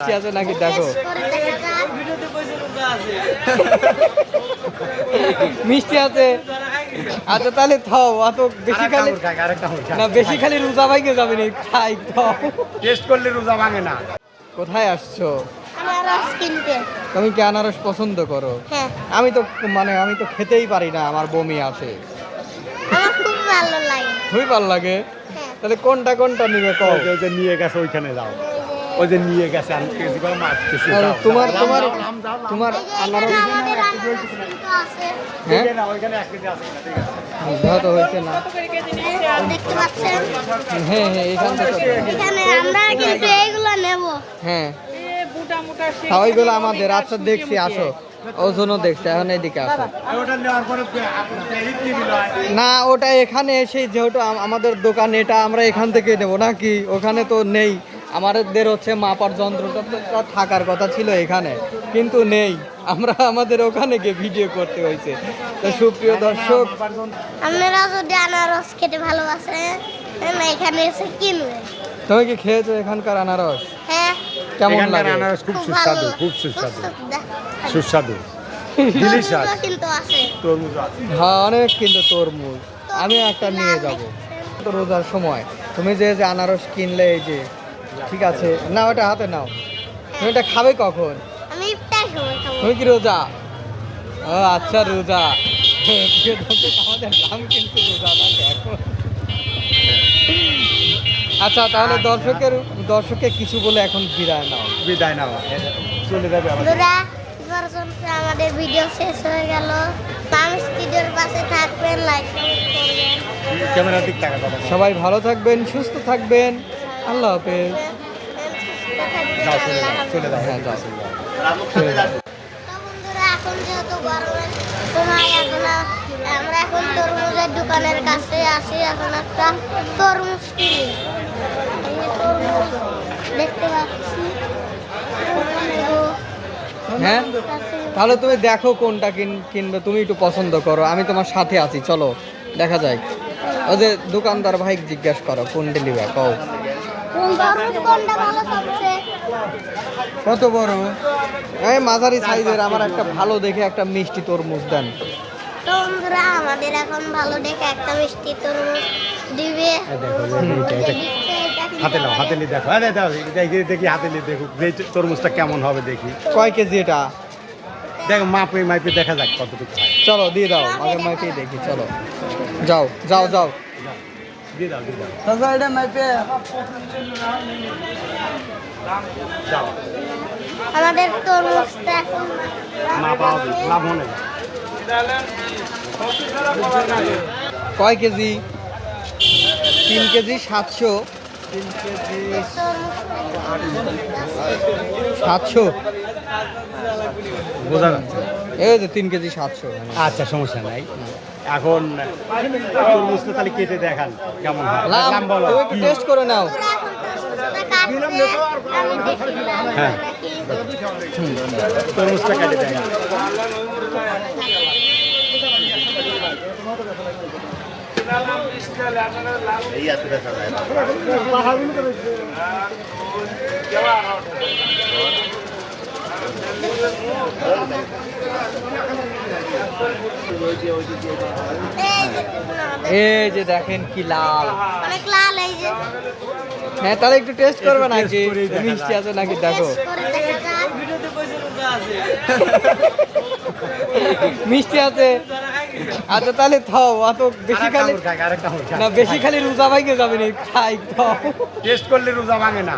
আছে নাকি? দেখো। মিষ্টি আছে। আচ্ছা তাহলে থাও। অত বেশি খালি না বেশি খালি রোজা ভাইকে যাবে না খাই টেস্ট করলে রোজা ভাঙে না। কোথায় আসছো? তুমি কি আনারস পছন্দ করো? হ্যাঁ। আমি তো মানে আমি তো খেতেই পারি না আমার বমি আসে। আমার খুব ভালো লাগে। খুবই ভালো লাগে? হ্যাঁ। তাহলে কোনটা কোনটা নিবে কও? ওই যে- নিয়ে গেছে ওইখানে যাও। ওই যে নিয়ে গেছে তোমার তোমার। তোমার আনারস আছে। হ্যাঁ? তো হয়েছে না। হ্যাঁ হ্যাঁ এখান থেকে। এখানে আমরা কিন্তু এইগুলো নেব। হ্যাঁ। হ্যাঁ, ওইগুলো আমাদের আচ্ছা দেখছি আসো। ওজনও দেখছি এখন এদিকে আসো? না ওটা এখানে এসে যেহেতু আমাদের দোকান এটা আমরা এখান থেকে নেব নাকি? ওখানে তো নেই। আমাদের হচ্ছে মাপার যন্ত্রটা থাকার কথা ছিল এখানে কিন্তু নেই। আমরা আমাদের ওখানে গিয়ে ভিডিও করতে হয়েছে। তো সুপ্রিয় দর্শক আপনারা যদি আনারস খেতে ভালোবাসেন এখানে এসে কিনবেন। তুমি কি খেয়েছো এখানকার আনারস? হ্যাঁ। কেমন লাগে? আনারস খুব সুস্বাদু খুব সুস্বাদু। সুস্বাদু। ডিলিশিয়াস কিন্তু আছে। তরমুজ আছে। হ্যাঁ অনেক কিন্তু তরমুজ। আমি একটা নিয়ে যাব। তো রোজার সময় তুমি যে যে আনারস কিনলে এই যে ঠিক আছে না ওটা হাতে নাও। তুমি এটা খাবে কখন? আমি ইফতার সময় খাব। তুমি কি রোজা? ও আচ্ছা রোজা। আমাদের নাম কিন্তু রোজা না এখন আচ্ছা তাহলে দর্শকের দর্শকে কিছু বলে এখন বিদায় নাও। বিদায় নাও। চলে যাবে আমাদের। ভিডিও শেষ হয়ে গেল। পাশে থাকবেন লাইক ক্যামেরার দিক সবাই ভালো থাকবেন সুস্থ থাকবেন। আল্লাহ হাফেজ হ্যাঁ, তাহলে তুমি দেখো কোনটা কিন- কিনবে তুমি একটু পছন্দ করো আমি তোমার সাথে আছি চলো দেখা যায় ওই যে দোকানদার ভাই জিজ্ঞাসা করো কোন ডেলিভার কও। কত বড়? এই মাঝারি সাইজের আমার একটা ভালো দেখে একটা মিষ্টি তরমুজ দেন। তো বন্ধুরা আমাদের এখন ভালো দেখে একটা মিষ্টি তরমুজ দিবে। এই দেখো এই যে এটা- এটা দিচ্ছে, এটা কিন্তু হাতে নাও হাতে নিয়ে দেখো। আরে দাও দেখি দেখি হাতে নিয়ে দেখো এই তরমুজটা কেমন হবে দেখি। কয় কেজি এটা? দেখো মাপে মাপে দেখা যাক কতটুকু চলো দিয়ে দাও আগে দেখি চলো। যাও যাও। যাও। দিয়ে দাও দিয়ে দাও। চাচা এটা মাইপে যাও। আমাদের তরমুজটা এখন মাপা হবে লাভ মনে কয় কেজি? তিন কেজি সাতশো। সাতশো? বোঝা যাচ্ছে। এই যে তিন কেজি সাতশো। আচ্ছা সমস্যা নাই। এখন তরমুজটা তাহলে কেটে দেখান কেমন দাম বলো। টেস্ট করে নাও। হ্যাঁ। তরমুজটা কেটে দেখান। এই যে দেখুন কি লাল। অনেক লাল এই যে। হ্যাঁ তাহলে একটু টেস্ট করবে নাকি? মিষ্টি আছে নাকি? দেখো। মিষ্টি আছে। আচ্ছা তাহলে থাও অত বেশি খালি না বেশি খালি রোজা ভাইকে যাবে না খাই খাও টেস্ট করলে রোজা ভাঙে না।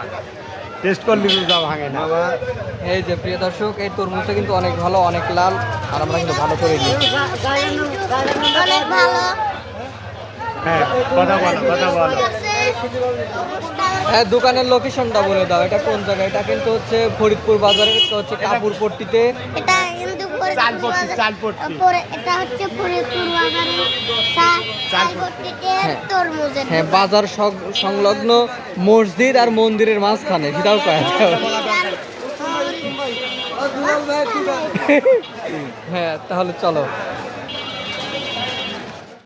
টেস্ট করলে রোজা ভাঙে না। এই যে প্রিয় দর্শক এই তরমুজটা কিন্তু অনেক ভালো অনেক লাল আর আমরা কিন্তু ভালো করে দিই অনেক ভালো। হ্যাঁ কথা বলো কথা বলো। হ্যাঁ দোকানের লোকেশনটা বলে দাও এটা কোন জায়গায়? এটা কিন্তু হচ্ছে ফরিদপুর বাজারে তো হচ্ছে কাপুরপট্টিতে এটা চালপট্টি, চালপট্টি। এটা হচ্ছে হ্যাঁ। হ্যাঁ। বাজার সং- সংলগ্ন মসজিদ আর মন্দিরের মাঝখানে সেটাও কয় হ্যাঁ তাহলে চলো